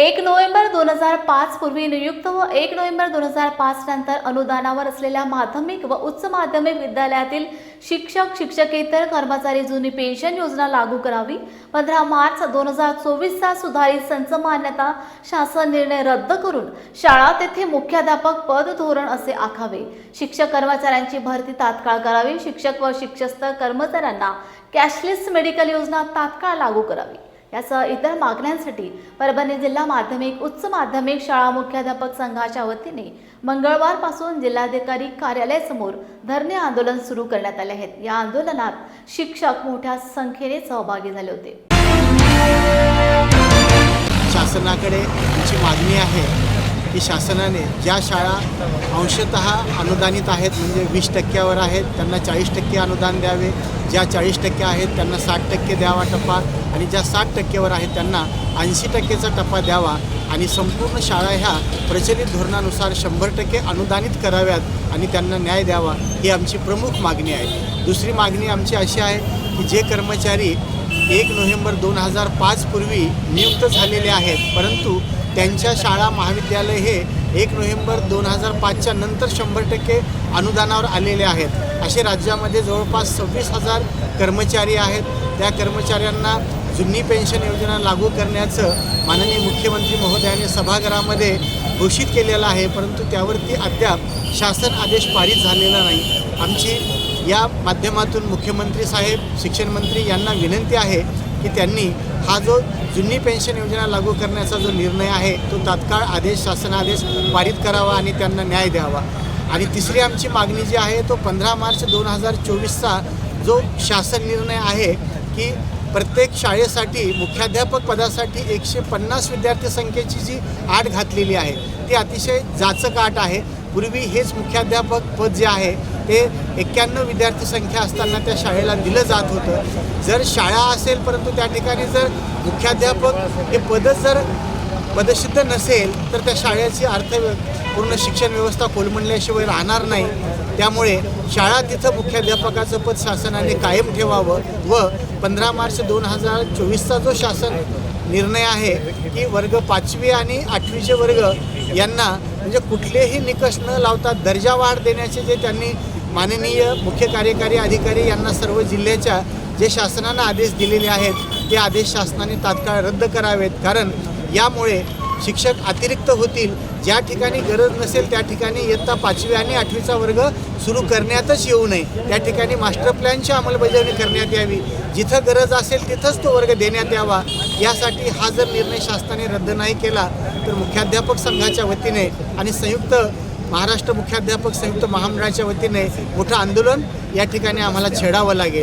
एक नोव्हेंबर दोन हजार पाच पूर्वी नियुक्त व एक नोव्हेंबर दोन हजार पाच नंतर अनुदानावर असलेल्या माध्यमिक व उच्च माध्यमिक विद्यालयातील शिक्षक शिक्षकेतर कर्मचारी जुनी पेन्शन योजना लागू करावी. पंधरा मार्च दोन हजार चोवीसचा सुधारित संच मान्यता शासन निर्णय रद्द करून शाळा तेथे मुख्याध्यापक पद धोरण असे आखावे. शिक्षक कर्मचाऱ्यांची भरती तात्काळ करावी. शिक्षक व शिक्षस्थ कर्मचाऱ्यांना कॅशलेस मेडिकल योजना तात्काळ लागू करावी. यासह इतर मागण्यांसाठी परभणी जिल्हा माध्यमिक उच्च माध्यमिक शाळा मुख्याध्यापक संघाच्या वतीने मंगळवारपासून जिल्हाधिकारी कार्यालयासमोर धरणे आंदोलन सुरू करण्यात आले आहेत. या आंदोलनात शिक्षक मोठ्या संख्येने सहभागी झाले होते. शासनाकडे आमची मागणी आहे की शासनाने ज्या शाळा अंशतः अनुदानित आहेत म्हणजे वीस टक्क्यावर आहेत त्यांना चाळीस टक्के अनुदान द्यावे. ज्या चाळीस टक्के आहेत त्यांना साठ टक्के द्यावा टप्पा आणि ज्या साठ टक्केवर आहेत त्यांना ऐंशी टक्केचा टप्पा द्यावा. आणि संपूर्ण शाळा ह्या प्रचलित धोरणानुसार शंभर टक्के अनुदानित कराव्यात आणि त्यांना न्याय द्यावा ही आमची प्रमुख मागणी आहे. दुसरी मागणी आमची अशी आहे की जे कर्मचारी एक नोव्हेंबर दोन हजार पाचपूर्वी नियुक्त झालेले आहेत परंतु त्यांच्या शाळा महाविद्यालय हे एक नोव्हेंबर दोन हजार पाचच्या नंतर शंभर टक्के अनुदानावर आलेले आहेत. असे राज्यामध्ये जवळपास सव्वीस हजार कर्मचारी आहेत. त्या कर्मचाऱ्यांना जुनी पेन्शन योजना लागू करण्याचं माननीय मुख्यमंत्री महोदयाने सभागृहामध्ये घोषित केलेलं आहे. परंतु त्यावरती अद्याप शासन आदेश पारित झालेला नाही. आमची या माध्यमातून मुख्यमंत्री साहेब शिक्षणमंत्री यांना विनंती आहे की त्यांनी हा जो जुनी पेन्शन योजना लागू करण्याचा जो निर्णय आहे तो तात्काळ आदेश शासनादेश पारित करावा आणि त्यांना न्याय द्यावा. आणि तिसरी आमची मागणी जी आहे तो पंधरा मार्च दोन हजार चोवीसचा जो शासन निर्णय आहे की प्रत्येक शाळेसाठी मुख्याध्यापक पदासाठी एकशे पन्नास विद्यार्थी संख्येची जी आट घातलेली आहे ती अतिशय जाचक आट आहे. पूर्वी हेच मुख्याध्यापक पद जे आहे ते एक्क्याण्णव विद्यार्थी संख्या असताना त्या शाळेला दिलं जात होतं. जर शाळा असेल परंतु त्या ठिकाणी जर मुख्याध्यापक हे पदच जर पदसिद्ध नसेल तर त्या शाळेची अर्थ पूर्ण शिक्षण व्यवस्था कोलमडल्याशिवाय राहणार नाही. त्यामुळे शाळा तिथं मुख्याध्यापकाचं पद शासनाने कायम ठेवावं व पंधरा मार्च दोन हजार चोवीसचा जो शासन निर्णय आहे की वर्ग पाचवी आणि आठवीचे वर्ग यांना म्हणजे कुठलेही निकष न लावता दर्जा वाढ देण्याचे जे त्यांनी माननीय मुख्य कार्यकारी अधिकारी यांना सर्व जिल्ह्याच्या जे शासनानं आदेश दिलेले आहेत ते आदेश शासनाने तात्काळ रद्द करावेत. कारण यामुळे शिक्षक अतिरिक्त होतील ज्या ठिकाणी गरज नसेल त्या ठिकाणी इयत्ता पाचवी आणि आठवीचा वर्ग सुरू करण्यातच येऊ नये. त्या ठिकाणी मास्टर प्लॅनची अंमलबजावणी करण्यात यावी. जिथं गरज असेल तिथंच तो वर्ग देण्यात यावा. यासाठी हा जर निर्णय शासनाने रद्द नाही केला तर मुख्याध्यापक संघाच्या वतीने आणि संयुक्त महाराष्ट्र मुख्याध्यापक संयुक्त महामंडळाच्या वतीने मोठं आंदोलन या ठिकाणी आम्हाला छेडावं लागेल.